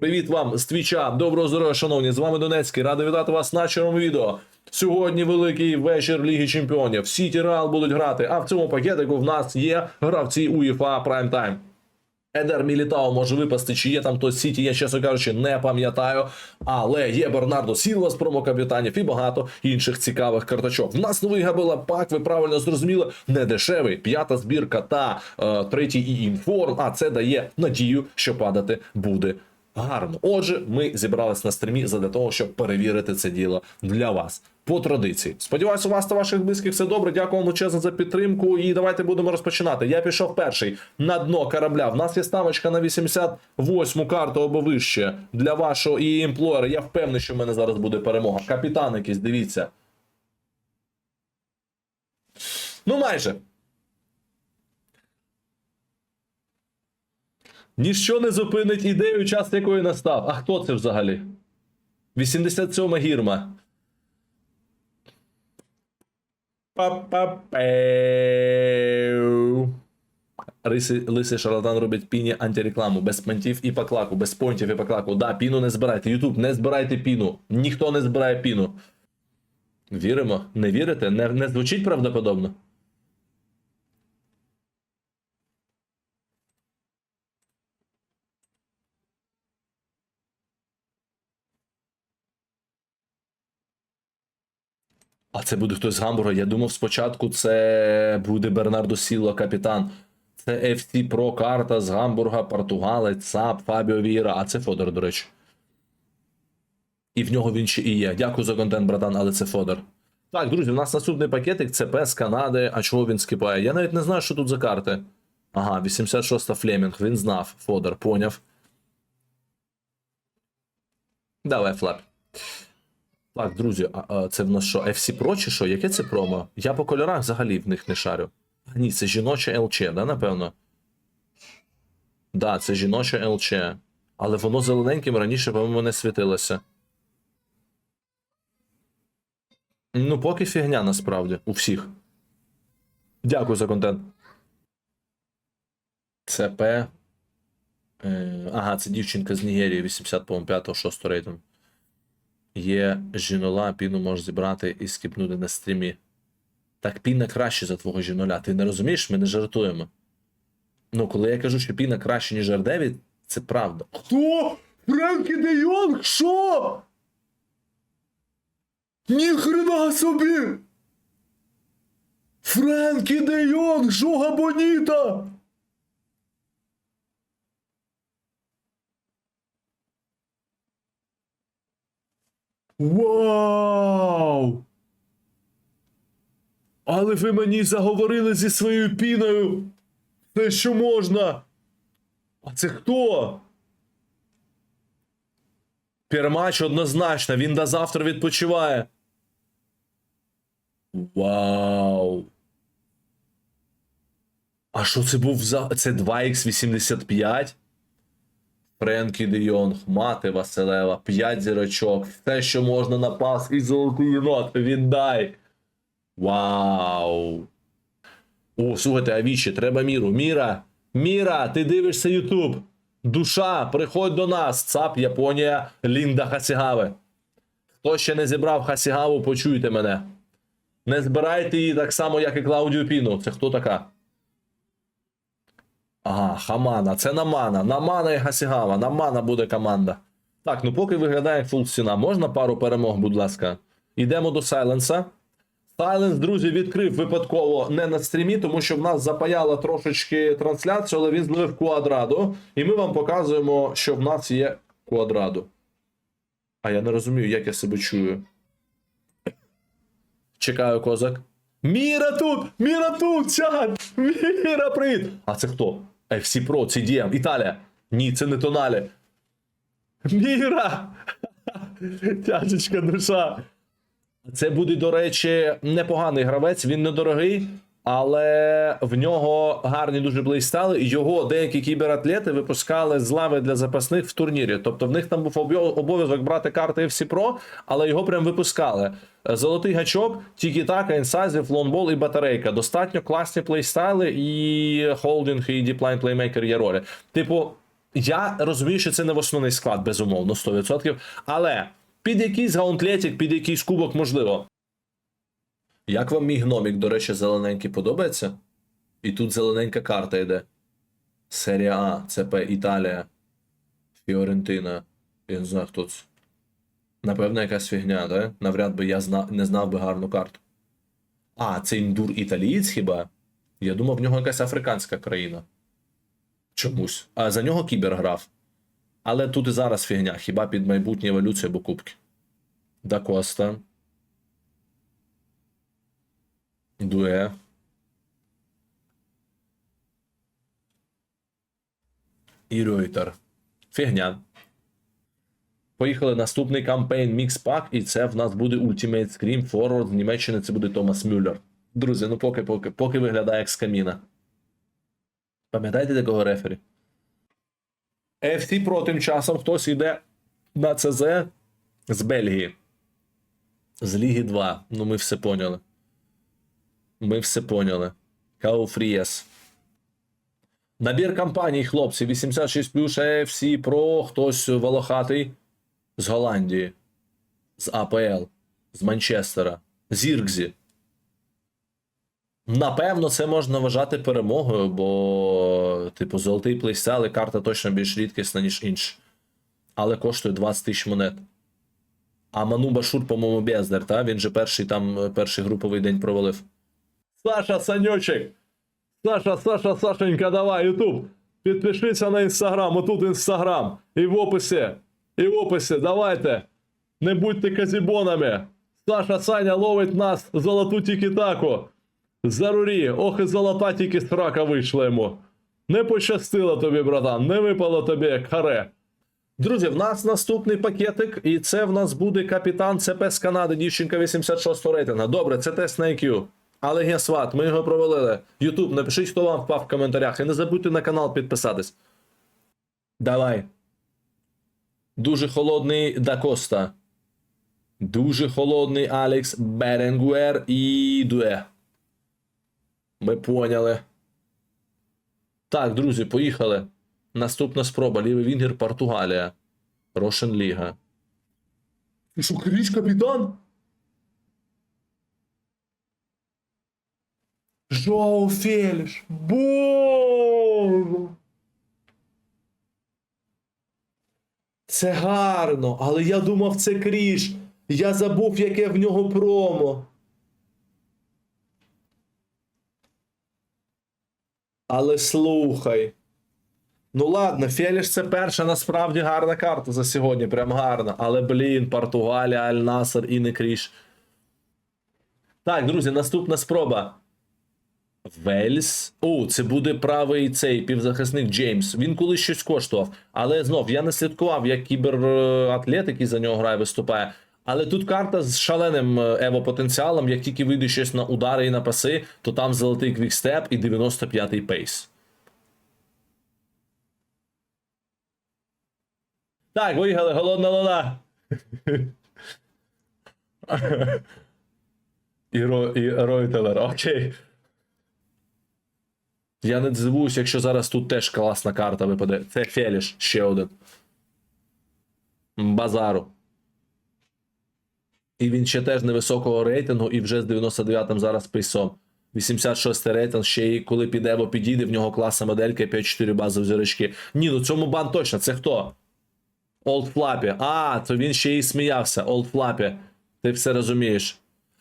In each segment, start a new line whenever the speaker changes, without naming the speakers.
Привіт вам з твіча. Доброго здоров'я, шановні. З вами Донецький. Радий вітати вас на червоному відео. Сьогодні великий вечір Ліги Чемпіонів. Сіті Реал будуть грати. А в цьому пакетику в нас є гравці УЄФА Prime Time. Едер Мілітао може випасти, чи є там хтось Сіті, я чесно кажучи, не пам'ятаю. Але є Бернардо Сілва з промокапітанів і багато інших цікавих карточок. В нас новий Габела Пак, ви правильно зрозуміли, не дешевий. П'ята збірка та е, третій і інформ. А це дає надію, що падати буде гарно. Отже, ми зібрались на стрімі для того, щоб перевірити це діло для вас. По традиції. Сподіваюся, у вас та ваших близьких все добре. Дякую вам величезно за підтримку. І давайте будемо розпочинати. Я пішов перший на дно корабля. В нас є ставочка на 88 карту або вище для вашого і імплоєра. Я впевнений, що в мене зараз буде перемога. Капітан якийсь, дивіться. Ну, майже. Ніщо не зупинить ідею, час якої настав. А хто це взагалі? 87 гірма. Па-па-пеу. Лисий шарлатан робить піні антирекламу, без понтів і поклаку, без понтів і поклаку. Да, піну не збирайте. Ютуб, не збирайте піну. Ніхто не збирає піну. Віримо? Не вірите? Не, не звучить правдоподобно? А це буде хтось з Гамбурга. Я думав, спочатку це буде Бернардо Сіло, капітан. Це FC Pro карта з Гамбурга, Португалець, САП, Фабіо Віра. А це Фодор, до речі. І в нього він ще і є. Дякую за контент, братан, але це Фодор. Так, друзі, у нас наступний пакетик ЦП з Канади. А чого він скипає? Я навіть не знаю, що тут за карти. Ага, 86-та Флемінг. Він знав. Фодор, поняв. Давай, флап. Так, друзі, а, а це в нас що, FC Pro чи що? Яке це промо? Я по кольорах взагалі в них не шарю. А, ні, це жіноче ЛЧ, да, напевно? Да, це жіноче ЛЧ. Але воно зелененьким раніше, по-моєму, не світилося. Ну, поки фігня насправді, у всіх. Дякую за контент. ЦП. Е, ага, це дівчинка з Нігерії, 80, по-моєму, 5 6 рейтинг. Є жінола, піну можеш зібрати і скіпнути на стрімі. Так піна краще за твого жіноля. Ти не розумієш, ми не жартуємо. Ну, коли я кажу, що піна краще, ніж R9, це правда. Хто? Френкі де Йонг? Що? Ніхрена собі! Френкі де Йонг, жога боніта! Вау! Але ви мені заговорили зі своєю піною. Все, що можна. А це хто? Пермач однозначно, він до завтра відпочиває. Вау. А що це був за. Це 2х85? Френкі де Йонг, мати Василева, 5 зірочок, все, що можна на пас і золотий єнот, віддай. Вау. О, слухайте, Авічі, треба міру. Міра, Міра, ти дивишся Ютуб. Душа, приходь до нас. ЦАП, Японія, Лінда Хасігаве. Хто ще не зібрав Хасігаву, почуйте мене. Не збирайте її так само, як і Клаудію Піну. Це хто така? Ага, Хамана. Це Намана. Намана і Хасігава. Намана буде команда. Так, ну поки виглядає фул ціна. Можна пару перемог, будь ласка. Йдемо до Сайленса. Сайленс, друзі, відкрив випадково не на стрімі, тому що в нас запаяла трошечки трансляцію, але він зловив квадраду. І ми вам показуємо, що в нас є квадраду. А я не розумію, як я себе чую. Чекаю, козак. Міра тут! Міра тут! Чат! Міра, привіт! А це хто? FC Pro, CDM, Італія. Ні, це не Тоналі. Міра! Тяжечка душа. Це буде, до речі, непоганий гравець, він недорогий, але в нього гарні дуже плейстайли. Його деякі кібератлети випускали з лави для запасних в турнірі. Тобто в них там був обов'язок брати карти FC Pro, але його прям випускали. Золотий гачок, тікі-така, інсайзів, лонбол і батарейка. Достатньо класні плейстайли, і холдинг, і діплайн плеймейкер є ролі. Типу, Я розумію, що це не в основний склад, безумовно, 100%. Але під якийсь гаунтлетік, під якийсь кубок можливо. Як вам мій гномік, до речі, зелененький подобається? І тут зелененька карта йде. Серія А, ЦП Італія, Фіорентина. Я не знаю, хто це. Напевно, якась фігня, да? Навряд би я зна... не знав би гарну карту. А, це індур італієць хіба? Я думав, в нього якась африканська країна. Чомусь. А за нього кібер грав. Але тут і зараз фігня, хіба під майбутню еволюцію або кубки. Да Дуе. І Рейтер. Фігня. Поїхали наступний кампейн Mix Pack, і це в нас буде Ultimate Scream Forward з Німеччини, це буде Томас Мюллер. Друзі, ну поки, поки, поки виглядає як з каміна. Пам'ятаєте такого рефері? FC Pro тим часом хтось йде на ЦЗ з Бельгії. З Ліги 2. Ну, ми все поняли. Ми все поняли. Кауфрієс. Набір компаній, хлопці, 86 плюс FC Pro, хтось волохатий з Голландії, з АПЛ, з Манчестера, з Іркзі. Напевно, це можна вважати перемогою, бо, типу, золотий плейстайл і карта точно більш рідкісна, ніж інші. Але коштує 20 тисяч монет. А Ману Башур, по-моєму, бездар, та? Він же перший там е, перший груповий день провалив. Саша Санючик! Саша, Саша, Сашенька, давай, Ютуб. Підпишіться на інстаграм, отут інстаграм. І в описі. І в описі, давайте. Не будьте казібонами. Саша Саня ловить нас золоту тікі-таку. Зарурі, ох і золота тільки з рака вийшла йому. Не пощастило тобі, братан, не випало тобі як харе. Друзі, в нас наступний пакетик, і це в нас буде капітан ЦП з Канади, дівчинка 86 рейтинга. Добре, це тест на IQ. Але гесват, ми його провалили. Ютуб, напишіть, хто вам впав в коментарях. І не забудьте на канал підписатись. Давай. Дуже холодний Дакоста. Дуже холодний Алекс Беренгуер і Дуе. Ми поняли. Так, друзі, поїхали. Наступна спроба. Лівий Вінгер, Португалія. Рошен Ліга. Що, капітан? Жоу Феліш. Боже. Це гарно, але я думав, це кріш. Я забув, яке в нього промо. Але слухай. Ну ладно, Феліш це перша насправді гарна карта за сьогодні, прям гарна. Але, блін, Португалія, Аль Насер і не кріш. Так, друзі, наступна спроба. Вельс. О, це буде правий цей півзахисник Джеймс. Він колись щось коштував. Але знов я не слідкував, як кібератлет, який за нього грає, виступає. Але тут карта з шаленим ево-потенціалом. Як тільки вийде щось на удари і на паси, то там золотий квікстеп і 95-й пейс. Так, виїхали, голодна луна. І, Ро, і Ройтелер, окей. Я не здивуюсь, якщо зараз тут теж класна карта випаде. Це Феліш, ще один. Базару. І він ще теж невисокого рейтингу, і вже з 99-м зараз пейсом. 86 рейтинг, ще й коли піде або підійде, в нього класна моделька 5-4 базові зірочки. Ні, ну цьому бан точно. Це хто? Олд Флапі. А, то він ще й сміявся. Олд Флапі. Ти все розумієш.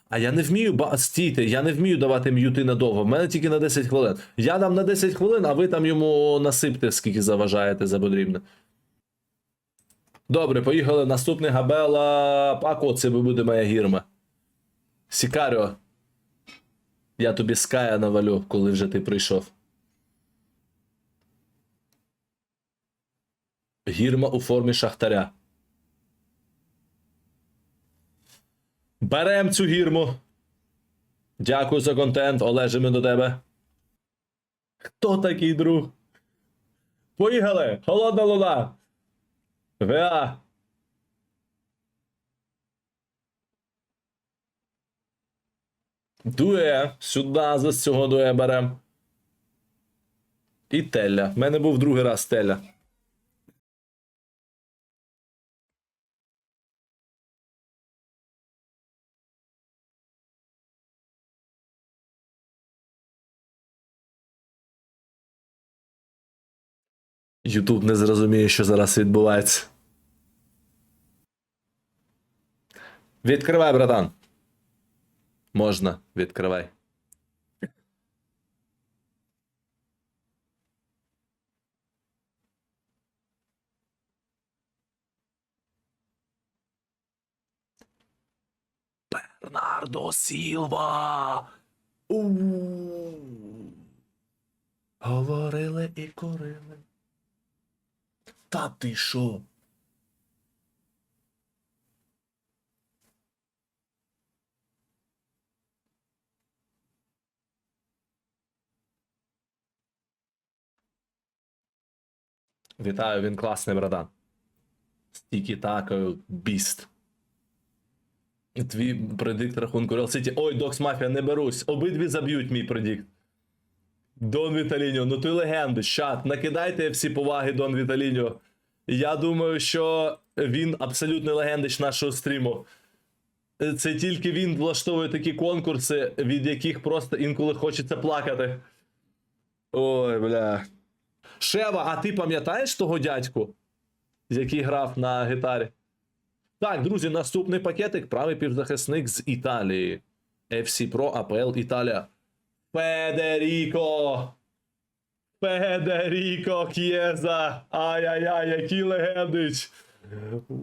А я не вмію ба... стійте, я не вмію давати м'юти надовго. В мене тільки на 10 хвилин. Я дам на 10 хвилин, а ви там йому насипте, скільки заважаєте за потрібне. Добре, поїхали. Наступний Габела Пако, це буде моя гірма. Сікаріо. Я тобі ская навалю, коли вже ти прийшов. Гірма у формі шахтаря. Берем цю гірму. Дякую за контент, Олеже, ми до тебе. Хто такий друг? Поїхали! Холодна луна! ВА! Дуе! Сюди за цього дуе берем. І Телля. В мене був другий раз Телля. Ютуб не зрозуміє, що зараз відбувається. Відкривай, братан. Можна, відкривай. Бернардо Сілва. у Говорили і курили. Та ти що? Вітаю, він класний братан. Стікі такою біст. Твій предикт рахунку Real City. Ой, Докс Мафія, не берусь. Обидві заб'ють мій предикт. Дон Віталіньо, ну ти легенди, щат. Накидайте всі поваги Дон Віталіньо. Я думаю, що він абсолютно легендич нашого стріму. Це тільки він влаштовує такі конкурси, від яких просто інколи хочеться плакати. Ой, бля. Шева, а ти пам'ятаєш того дядьку, який грав на гітарі? Так, друзі, наступний пакетик правий півзахисник з Італії. FC Pro APL Італія. Федеріко! Федеріко К'єза! Ай-яй-яй, який легендич!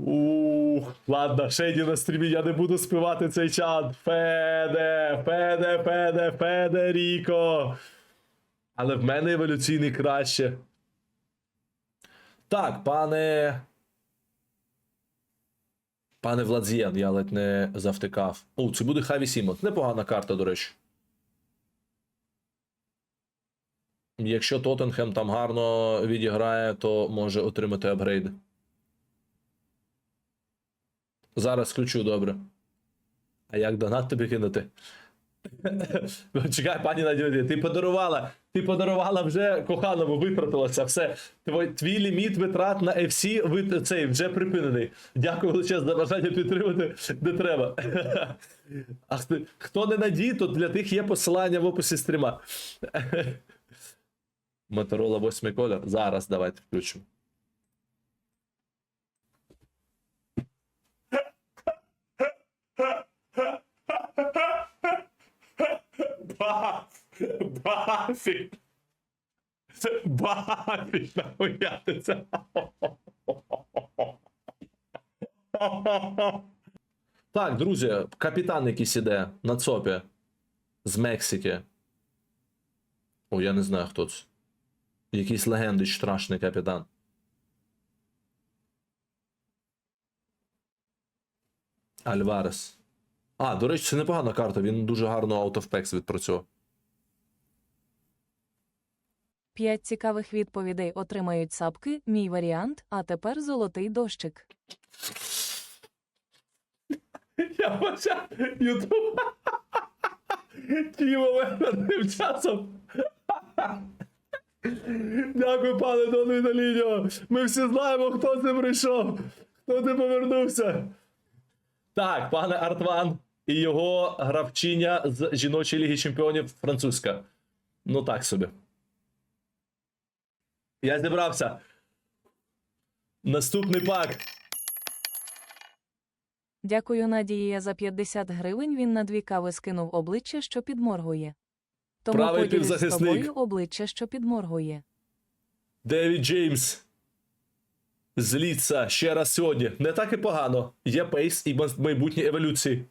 Ух, ладно, Шейді на стрімі, я не буду співати цей чат. Феде, Феде, Феде, Федеріко. Але в мене еволюційний краще. Так, пане. Пане Владзіян, я ледь не завтикав. О, це буде Хаві Сімонс. Непогана карта, до речі. Якщо Тоттенхем там гарно відіграє, то може отримати апгрейд. Зараз включу добре. А як донат тобі кинути? Чекай, пані Надія, ти подарувала. Ти подарувала вже коханому, витратилося все. Твій, твій ліміт витрат на FC ви, цей, вже припинений. Дякую величезне за бажання підтримати, де треба. А хто не надій, то для тих є посилання в описі стріма. Моторола 8 колір. Зараз давайте включимо. Баф! Бафік! Бафік, нахуя ти це? Так, друзі, капітан якийсь іде на ЦОПі з Мексики. О, я не знаю, хто це. Якийсь легендич страшний капітан. Альварес. А, до речі, це непогана карта, він дуже гарно аутофпекс відпрацьовував.
П'ять цікавих відповідей отримають сапки, мій варіант, а тепер золотий дощик.
Я почав Ютуб. Тімо тим часом. Дякую, пане Дон Віталіньо. Ми всі знаємо, хто це прийшов, хто це повернувся. Так, пане Артван і його гравчиня з жіночої ліги чемпіонів французька. Ну так собі. Я зібрався. Наступний пак.
Дякую Надії за 50 гривень. Він на дві кави скинув обличчя, що підморгує. Тому
Правий
поділюсь з
півзахисник.
тобою обличчя, що підморгує.
Девід Джеймс. Зліться ще раз сьогодні. Не так і погано. Є пейс і майбутні еволюції.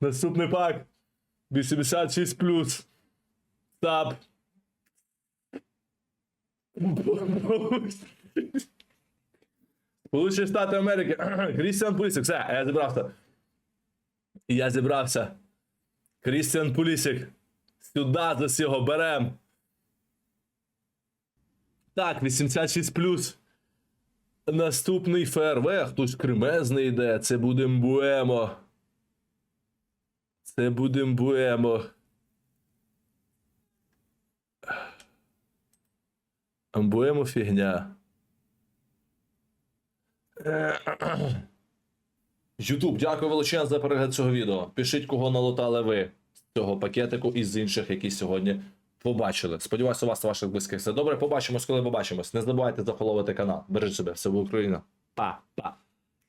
Наступний пак. 86 плюс. Стаб. Сполучені Штати Америки. Крістіан Пулісик. Все, я зібрався. Я зібрався. Крістіан Пулісик. Сюди за всього берем. Так, 86 плюс. Наступний ФРВ, хтось кремезний йде. Це буде Мбуемо. Це буде Мбуемо. Мбуемо фігня. Ютуб, дякую величезно за перегляд цього відео. Пишіть, кого налутали ви з цього пакетику і з інших, які сьогодні побачили. Сподіваюся, у вас та ваших близьких все добре. Побачимось, коли побачимось. Не забувайте зафоловити канал. Бережіть себе, все буде Україна. Па-па.